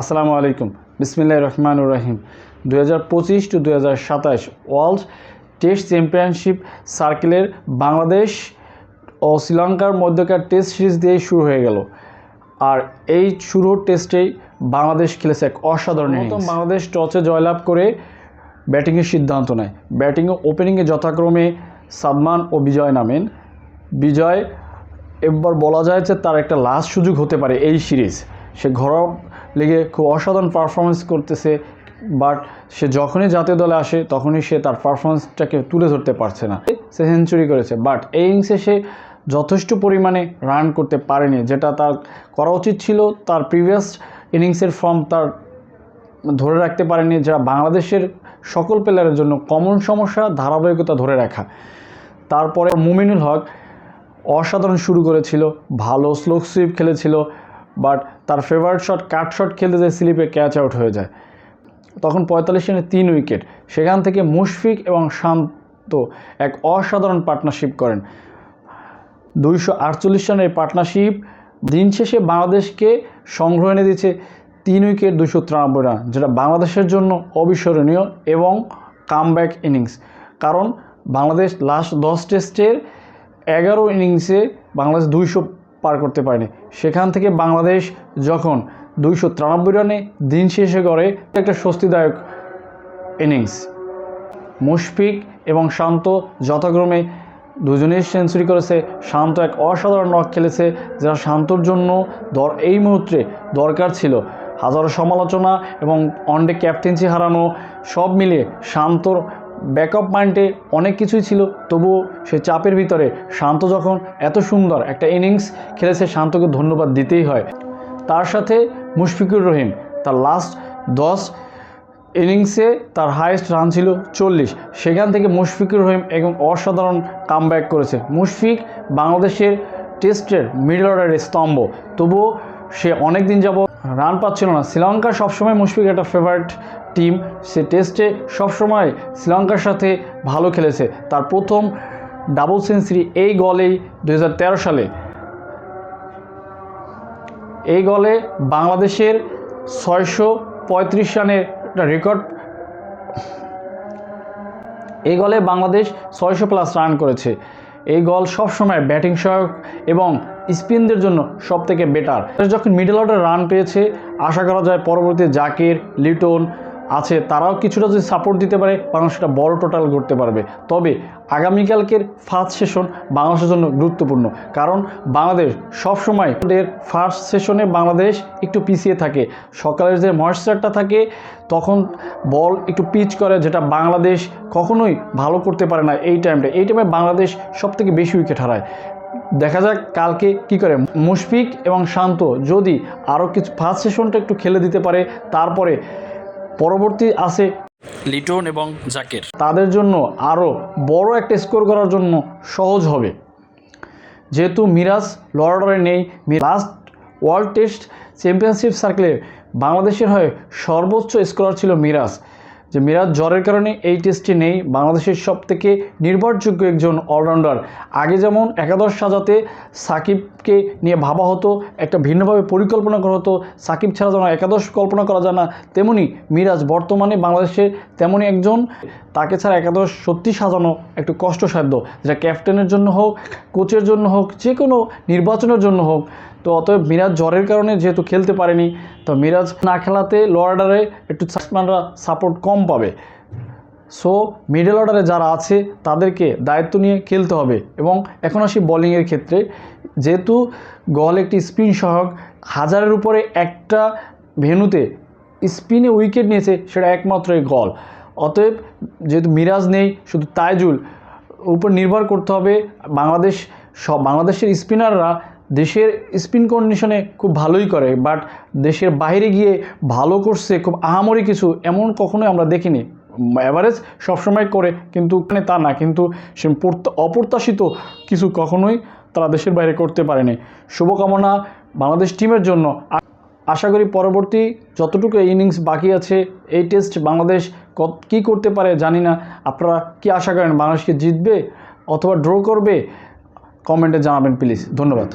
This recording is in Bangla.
আসসালামু আলাইকুম। বিসমিল্লাহ রহমান রহিম। দু হাজার পঁচিশ টু দু হাজার সাতাশ ওয়ার্ল্ড টেস্ট চ্যাম্পিয়নশিপ সার্কেলের বাংলাদেশ ও শ্রীলঙ্কার মধ্যকার টেস্ট সিরিজ দিয়ে শুরু হয়ে গেল। আর এই শুরুর টেস্টেই বাংলাদেশ খেলেছে এক অসাধারণ বাংলাদেশ টসে জয়লাভ করে ব্যাটিংয়ের সিদ্ধান্ত নেয়। ব্যাটিং ও ওপেনিংয়ে যথাক্রমে সাদমান ও বিজয় নামেন। বিজয় এবার বলা যায় যে তার একটা লাস্ট সুযোগ হতে পারে এই সিরিজ। সে ঘরোয়া লিগে খুব অসাধারণ পারফরমেন্স করতেছে বাট সে যখনই জাতীয় দলে আসে, তখনই সে তার পারফরমেন্সটাকে তুলে ধরতে পারছে না। সে সেঞ্চুরি করেছে বাট এই ইনিংসে সে যথেষ্ট পরিমাণে রান করতে পারেনি, যেটা তার করা উচিত ছিল। তার প্রিভিয়াস ইনিংসের ফর্ম তার ধরে রাখতে পারেনি যা বাংলাদেশের সকল প্লেয়ারের জন্য কমন সমস্যা, ধারাবাহিকতা ধরে রাখা। তারপরে মুমিনুল হক অসাধারণ শুরু করেছিল, ভালো স্লো সুইপ খেলেছিল বাট তার ফেভারিট শট কাট শট খেলতে যে স্লিপে ক্যাচ আউট হয়ে যায়। তখন পঁয়তাল্লিশ রানে তিন উইকেট সেখান থেকে মুশফিক এবং শান্ত এক অসাধারণ পার্টনারশিপ করেন। দুইশো আটচল্লিশ রানের পার্টনারশিপ দিন শেষে বাংলাদেশকে সংগ্রহ এনে দিয়েছে তিন উইকেট দুশো তিরানব্বই রান, যেটা বাংলাদেশের জন্য অবিস্মরণীয় এবং কামব্যাক ইনিংস কারণ বাংলাদেশ লাস্ট দশ টেস্টের এগারো ইনিংসে বাংলাদেশ দুইশো পার করতে পারেনি। সেখান থেকে বাংলাদেশ যখন দুইশো তিরানব্বই রানে দিন শেষে করে একটা স্বস্তিদায়ক ইনিংস। মুশফিক এবং শান্ত যথাক্রমে দুজনেই সেঞ্চুরি করেছে। শান্ত এক অসাধারণ নক খেলেছে যা শান্তর জন্য দর এই মুহূর্তে দরকার ছিল। হাজারো সমালোচনা এবং অনডে ক্যাপ্টেন্সি হারানো সব মিলিয়ে শান্তর ব্যাকআপ মাইন্ডে অনেক কিছুই ছিল, তবুও সে চাপের ভিতরে শান্ত যখন এত সুন্দর একটা ইনিংস খেলেছে শান্তকে ধন্যবাদ দিতেই হয়। তার সাথে মুশফিকুর রহিম, তার লাস্ট দশ ইনিংসে তার হাইয়েস্ট রান ছিল চল্লিশ। সেখান থেকে মুশফিকুর রহিম এবং অসাধারণ কামব্যাক করেছে। মুশফিক বাংলাদেশের টেস্টের মিডল অর্ডারের স্তম্ভ, তবুও সে অনেক দিন যাব রান পাচ্ছিল না। শ্রীলঙ্কা সবসময় মুশফিক একটা ফেভারিট টিম সে টেস্টে সবসময় শ্রীলঙ্কার সাথে ভালো খেলেছে। তার প্রথম ডাবল সেঞ্চুরি এই গলেই দু হাজার তেরো সালে। এই গলে বাংলাদেশের ছয়শো পঁয়ত্রিশ রানের একটা রেকর্ড এই গলে বাংলাদেশ ছয়শো প্লাস রান করেছে। এই গল সবসময় ব্যাটিং সহায়ক এবং স্পিনদের জন্য সব থেকে বেটার যখন মিডল অর্ডার রান পেয়েছে, আশা করা যায় পরবর্তী জাকির, লিটন আছে, তারাও কিছুটা যদি সাপোর্ট দিতে পারে বাংলাদেশ একটা বড় টোটাল করতে পারবে। তবে আগামীকালকের ফার্স্ট সেশন বাংলাদেশের জন্য গুরুত্বপূর্ণ। কারণ বাংলাদেশ সবসময় ওদের ফার্স্ট সেশনে বাংলাদেশ একটু পিছিয়ে থাকে। সকালের যে ময়েশ্চারটা থাকে, তখন বল একটু পিচ করে যেটা বাংলাদেশ কখনোই ভালো করতে পারে না এই টাইমটা এই টাইমে বাংলাদেশ সবথেকে বেশি উইকেট হারায়। দেখা যাক কালকে কি করে। মুশফিক এবং শান্ত যদি আরও কিছু ফার্স্ট সেশনটা একটু খেলে দিতে পারে, তারপরে পরবর্তী আসে লিটন এবং জাকের। তাদের জন্য আরও বড় একটা স্কোর করার জন্য সহজ হবে। যেহেতু মিরাজ লর্ডারে নেই লাস্ট ওয়ার্ল্ড টেস্ট চ্যাম্পিয়নশিপ সার্কেলে বাংলাদেশের হয়ে সর্বোচ্চ স্কোরার ছিল মিরাজ। যে মিরাজ জ্বরের কারণে এই টেস্টটি নেই। বাংলাদেশের সব থেকে নির্ভরযোগ্য একজন অলরাউন্ডার আগে যেমন একাদশ সাজাতে সাকিবকে নিয়ে ভাবা হতো, একটা ভিন্নভাবে পরিকল্পনা করা হতো, সাকিব ছাড়া যেন একাদশ কল্পনা করা যায় না, তেমনি মিরাজ বর্তমানে বাংলাদেশের তেমনই একজন, তাকে ছাড়া একাদশ সত্যি সাজানো একটু কষ্টসাধ্য। যেটা ক্যাপ্টেনের জন্য হোক কোচের জন্য হোক যে কোনো নির্বাচনের জন্য হোক তো অতএব মিরাজ জ্বরের কারণে যেহেতু খেলতে পারেনি, তো মিরাজ না খেলাতে লোয়ার্ডারে একটু ব্যাটসম্যানরা সাপোর্ট কম পাবে। সো মিডল অর্ডারে যারা আছে, তাদেরকে দায়িত্ব নিয়ে খেলতে হবে। এবং এখন আসি বোলিংয়ের ক্ষেত্রে। যেহেতু গল একটি স্পিন সহায়ক হাজারের উপরে একটা ভেনুতে স্পিনে উইকেট নিয়েছে, সেটা একমাত্র এই গল অতএব যেহেতু মিরাজ নেই, শুধু তাইজুল, উপর নির্ভর করতে হবে বাংলাদেশ, সব বাংলাদেশের স্পিনাররা দেশের স্পিন কন্ডিশনে খুব ভালোই করে বাট দেশের বাইরে গিয়ে ভালো করছে, খুব আহামরি কিছু এমন কখনোই আমরা দেখিনি। অ্যাভারেজ সবসময় করে, কিন্তু ওখানে তা না, কিন্তু সে প্রত্য- অপ্রত্যাশিত কিছু কখনোই তারা দেশের বাইরে করতে পারেনি। শুভকামনা বাংলাদেশ টিমের জন্য। আশা করি পরবর্তী যতটুকু ইনিংস বাকি আছে, এই টেস্ট বাংলাদেশ কী করতে পারে জানি না। আপনারা কি আশা করেন বাংলাদেশকে জিতবে অথবা ড্র করবে? কমেন্টে জানাবেন প্লিজ ধন্যবাদ।